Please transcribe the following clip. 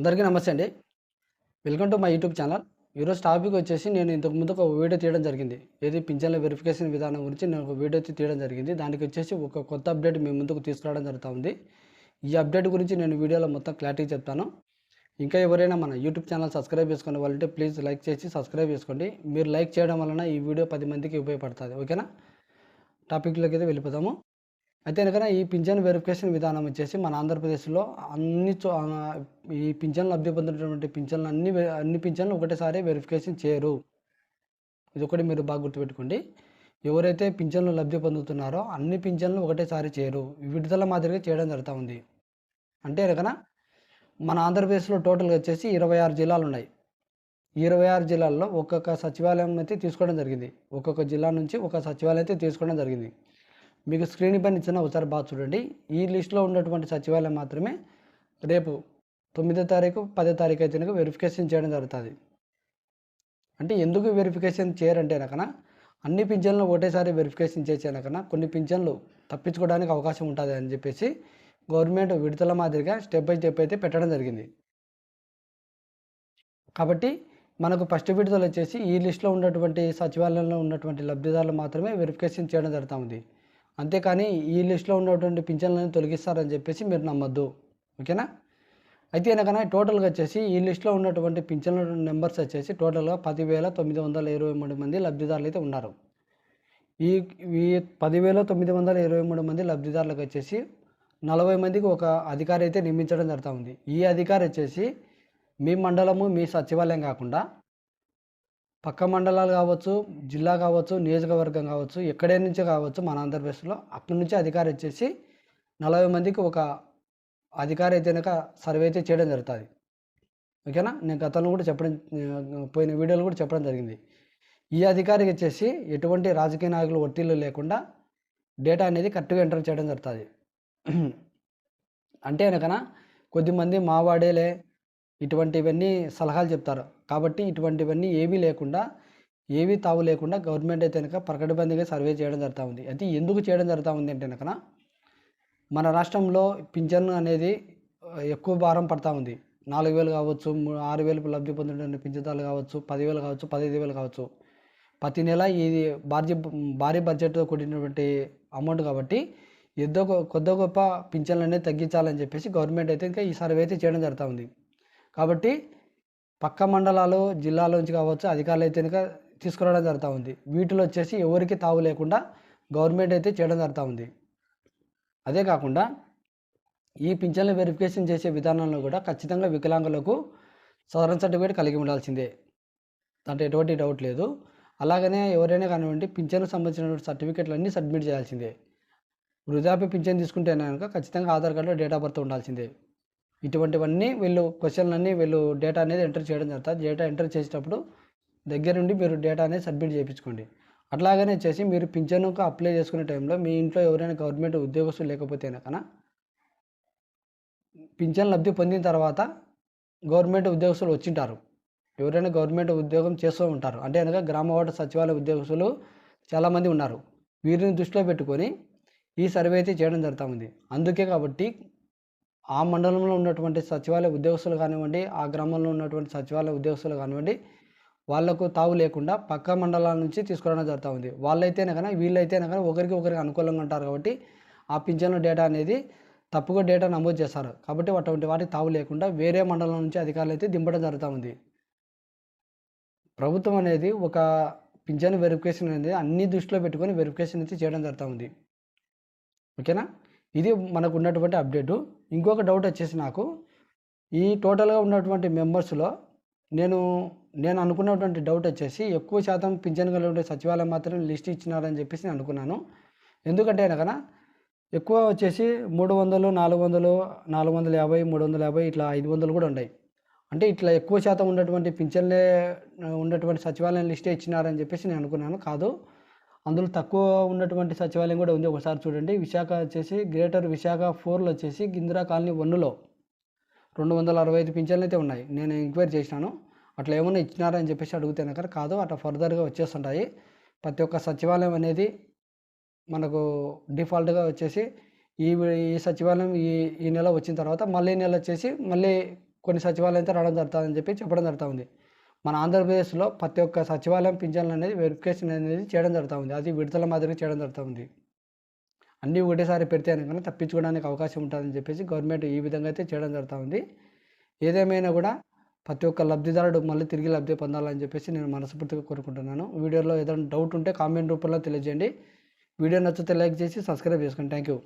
అందరికీ నమస్తే అండి. Welcome to my YouTube channel ఈరోజు టాపిక్ వచ్చేసి నేను ఇంతకు ముందు ఒక వీడియో తీయడం జరిగింది. ఏది పింఛన్ల వెరిఫికేషన్ విధానం గురించి నేను ఒక వీడియో తీయడం జరిగింది. దానికి వచ్చేసి ఒక కొత్త అప్డేట్ మీ ముందుకు తీసుకురావడం జరుగుతుంది. ఈ అప్డేట్ గురించి నేను వీడియోలో మొత్తం క్లారిటీ చెప్తాను. ఇంకా ఎవరైనా మన యూట్యూబ్ ఛానల్ సబ్స్క్రైబ్ చేసుకునే వాళ్ళంటే ప్లీజ్ లైక్ చేసి సబ్స్క్రైబ్ చేసుకోండి. మీరు లైక్ చేయడం వలన ఈ వీడియో పది మందికి ఉపయోగపడుతుంది. ఓకేనా టాపిక్లోకి అయితే వెళ్ళిపోతాము అయితే కనుక ఈ పింఛన్ వెరిఫికేషన్ విధానం వచ్చేసి మన ఆంధ్రప్రదేశ్లో అన్ని చో ఈ పింఛన్లు లబ్ధి పొందినటువంటి పింఛన్లు అన్ని అన్ని పింఛన్లు ఒకటేసారి వెరిఫికేషన్ చేయరు. ఇది ఒకటి మీరు బాగా గుర్తుపెట్టుకోండి. ఎవరైతే పింఛన్లు లబ్ధి పొందుతున్నారో అన్ని పింఛన్లు ఒకటేసారి చేయరు. విడుదల మాదిరిగా చేయడం జరుగుతూ ఉంది. అంటే కనుక మన ఆంధ్రప్రదేశ్లో టోటల్గా వచ్చేసి ఇరవై ఆరు జిల్లాలు ఉన్నాయి. ఇరవై ఆరు జిల్లాల్లో ఒక్కొక్క సచివాలయం అయితే తీసుకోవడం జరిగింది. ఒక్కొక్క జిల్లా నుంచి ఒక సచివాలయం అయితే తీసుకోవడం జరిగింది. మీకు స్క్రీన్ పైన ఇచ్చిన ఒకసారి బాగా చూడండి. ఈ లిస్ట్లో ఉన్నటువంటి సచివాలయం మాత్రమే రేపు తొమ్మిదో తారీఖు పదో తారీఖు అయితే వెరిఫికేషన్ చేయడం జరుగుతుంది. అంటే ఎందుకు వెరిఫికేషన్ చేయరంటే కనుక అన్ని పింఛన్లు ఒకటేసారి వెరిఫికేషన్ చేసే కొన్ని పింఛన్లు తప్పించుకోవడానికి అవకాశం ఉంటుంది అని చెప్పేసి గవర్నమెంట్ విడుదల మాదిరిగా స్టెప్ బై స్టెప్ అయితే పెట్టడం జరిగింది. కాబట్టి మనకు ఫస్ట్ విడుదల వచ్చేసి ఈ లిస్ట్లో ఉన్నటువంటి సచివాలయంలో ఉన్నటువంటి లబ్ధిదారులు మాత్రమే వెరిఫికేషన్ చేయడం జరుగుతూ ఉంది. అంతేకాని ఈ లిస్ట్లో ఉన్నటువంటి పింఛన్లను తొలగిస్తారని చెప్పేసి మీరు నమ్మద్దు. ఓకేనా? అయితే కనుక టోటల్గా వచ్చేసి ఈ లిస్ట్లో ఉన్నటువంటి పింఛన్ల నెంబర్స్ వచ్చేసి టోటల్గా పదివేల తొమ్మిది వందల ఇరవై మూడు మంది లబ్ధిదారులు అయితే ఉన్నారు. ఈ ఈ పదివేల తొమ్మిది వందల ఇరవై మూడు మంది లబ్ధిదారులకు వచ్చేసి నలభై మందికి ఒక అధికారి అయితే నియమించడం జరుగుతూ ఉంది. ఈ అధికారి వచ్చేసి మీ మండలము మీ సచివాలయం కాకుండా పక్క మండలాలు కావచ్చు జిల్లా కావచ్చు నియోజకవర్గం కావచ్చు ఎక్కడే నుంచి కావచ్చు మన ఆంధ్రప్రదేశ్లో అక్కడి నుంచి అధికారి వచ్చేసి నలభై మందికి ఒక అధికారి అయితే సర్వే అయితే చేయడం జరుగుతుంది. ఓకేనా? నేను గతంలో కూడా చెప్పడం పోయిన వీడియోలు కూడా చెప్పడం జరిగింది. ఈ అధికారికి వచ్చేసి ఎటువంటి రాజకీయ నాయకులు ఒత్తిళ్ళు లేకుండా డేటా అనేది కరెక్ట్గా ఎంటర్ చేయడం జరుగుతుంది. అంటే కనుక కొద్దిమంది మావాడేలే ఇటువంటివన్నీ సలహాలు చెప్తారు. కాబట్టి ఇటువంటివన్నీ ఏమీ లేకుండా ఏవి తావు లేకుండా గవర్నమెంట్ అయితే కనుక ప్రకటబందీగా సర్వే చేయడం జరుగుతూ ఉంది. అది ఎందుకు చేయడం జరుగుతూ ఉంది అంటే కనుక మన రాష్ట్రంలో పింఛన్ అనేది ఎక్కువ భారం పడతా ఉంది. నాలుగు వేలు కావచ్చు ఆరు వేలు లబ్ధి పొందిన పింఛతాలు కావచ్చు పదివేలు కావచ్చు పదిహేను వేలు కావచ్చు. ప్రతి నెల ఇది భారీ భారీ బడ్జెట్తో కూడినటువంటి అమౌంట్ కాబట్టి ఎంతో కొద్ది గొప్ప పింఛన్లు అనేది తగ్గించాలని చెప్పేసి గవర్నమెంట్ అయితే ఇంకా ఈ సర్వే అయితే చేయడం జరుగుతూ ఉంది. కాబట్టి పక్క మండలాలు జిల్లాలోంచి కావచ్చు అధికారులు అయితే కనుక తీసుకురావడం జరుగుతూ ఉంది. వీటిలో వచ్చేసి ఎవరికి తావు లేకుండా గవర్నమెంట్ అయితే చేయడం జరుగుతూ ఉంది. అదే కాకుండా ఈ పింఛన్ల వెరిఫికేషన్ చేసే విధానంలో కూడా ఖచ్చితంగా వికలాంగులకు సదరణ సర్టిఫికేట్ కలిగి ఉండాల్సిందే. దాంట్లో ఎటువంటి డౌట్ లేదు. అలాగనే ఎవరైనా కానివ్వండి పింఛన్కు సంబంధించినటువంటి సర్టిఫికేట్లు అన్నీ సబ్మిట్ చేయాల్సిందే. వృద్ధాప్య పింఛన్ తీసుకుంటే కనుక ఖచ్చితంగా ఆధార్ కార్డులో డేట్ ఆఫ్ బర్త్ ఉండాల్సిందే. ఇటువంటివన్నీ వీళ్ళు క్వశ్చన్లన్నీ వీళ్ళు డేటా అనేది ఎంటర్ చేయడం జరుగుతుంది. డేటా ఎంటర్ చేసేటప్పుడు దగ్గరుండి మీరు డేటా అనేది సబ్మిట్ చేయించుకోండి. అట్లాగనే చేసి మీరు పింఛన్కు అప్లై చేసుకునే టైంలో మీ ఇంట్లో ఎవరైనా గవర్నమెంట్ ఉద్యోగస్తులు లేకపోతే కనుక పింఛన్ లబ్ధి పొందిన తర్వాత గవర్నమెంట్ ఉద్యోగస్తులు వచ్చింటారు. ఎవరైనా గవర్నమెంట్ ఉద్యోగం చేస్తూ ఉంటారు. అంటే కనుక గ్రామ వార్డు సచివాలయ ఉద్యోగస్తులు చాలామంది ఉన్నారు. వీరిని దృష్టిలో పెట్టుకొని ఈ సర్వే అయితే చేయడం జరుగుతుంది అందుకే కాబట్టి ఆ మండలంలో ఉన్నటువంటి సచివాలయ ఉద్యోగస్తులు కానివ్వండి ఆ గ్రామంలో ఉన్నటువంటి సచివాలయ ఉద్యోగస్తులు కానివ్వండి వాళ్ళకు తావు లేకుండా పక్క మండలాల నుంచి తీసుకురావడం జరుగుతూ ఉంది. వాళ్ళైతేనే కానీ వీళ్ళైతేనే కానీ ఒకరికి ఒకరికి అనుకూలంగా ఉంటారు కాబట్టి ఆ పింఛన్ల డేటా అనేది తప్పుగా డేటా నమోదు చేస్తారు. కాబట్టి అటువంటి వాటికి తావు లేకుండా వేరే మండలం నుంచి అధికారులు అయితే దింపడం జరుగుతూ ఉంది. ప్రభుత్వం అనేది ఒక పింఛన్ వెరిఫికేషన్ అనేది అన్ని దృష్టిలో పెట్టుకొని వెరిఫికేషన్ అయితే చేయడం జరుగుతూ ఉంది. ఓకేనా? ఇది మనకు ఉన్నటువంటి అప్డేటు. ఇంకొక డౌట్ వచ్చేసి నాకు ఈ టోటల్గా ఉన్నటువంటి మెంబర్స్లో నేను నేను అనుకున్నటువంటి డౌట్ వచ్చేసి ఎక్కువ శాతం పింఛన్ కలిగిన సచివాలయం మాత్రం లిస్ట్ ఇచ్చినారని చెప్పేసి నేను అనుకున్నాను. ఎందుకంటే అనగా ఎక్కువ వచ్చేసి మూడు వందలు నాలుగు వందలు నాలుగు వందల యాభై మూడు వందల యాభై ఇట్లా ఐదు వందలు కూడా ఉన్నాయి అంటే ఇట్లా ఎక్కువ శాతం ఉన్నటువంటి పింఛన్లే ఉన్నటువంటి సచివాలయం లిస్టే ఇచ్చినారని చెప్పేసి నేను అనుకున్నాను. కాదు అందులో తక్కువ ఉన్నటువంటి సచివాలయం కూడా ఉంది. ఒకసారి చూడండి. విశాఖ వచ్చేసి గ్రేటర్ విశాఖ ఫోర్లో వచ్చేసి గిందిరా కాలనీ వన్నులో రెండు వందల అరవై ఐదు పింఛన్లు అయితే ఉన్నాయి. నేను ఎంక్వైరీ చేసినాను. అట్లా ఏమన్నా ఇచ్చినారని చెప్పేసి అడిగితే కనుక కాదు. అట్లా ఫర్దర్గా వచ్చేస్తుంటాయి. ప్రతి ఒక్క సచివాలయం అనేది మనకు డిఫాల్ట్గా వచ్చేసి ఈ ఈ సచివాలయం ఈ ఈ నెల వచ్చిన తర్వాత మళ్ళీ నెల వచ్చేసి మళ్ళీ కొన్ని సచివాలయం అయితే రావడం జరుగుతుందని చెప్పి చెప్పడం జరుగుతుంది మన ఆంధ్రప్రదేశ్లో ప్రతి ఒక్క సచివాలయం పింఛన్లు అనేది వెరిఫికేషన్ అనేది చేయడం జరుగుతూ ఉంది. అది విడతల మాదిరిగా చేయడం జరుగుతూ ఉంది. అన్నీ ఒకటేసారి పెడితే కనుక తప్పించుకోవడానికి అవకాశం ఉంటుందని చెప్పేసి గవర్నమెంట్ ఈ విధంగా అయితే చేయడం జరుగుతూ ఉంది. ఏదేమైనా కూడా ప్రతి ఒక్క లబ్ధిదారుడు మళ్ళీ తిరిగి లబ్ధి పొందాలని చెప్పేసి నేను మనస్ఫూర్తిగా కోరుకుంటున్నాను. వీడియోలో ఏదైనా డౌట్ ఉంటే కామెంట్ రూపంలో తెలియజేయండి. వీడియో నచ్చితే లైక్ చేసి సబ్స్క్రైబ్ చేసుకోండి. Thank you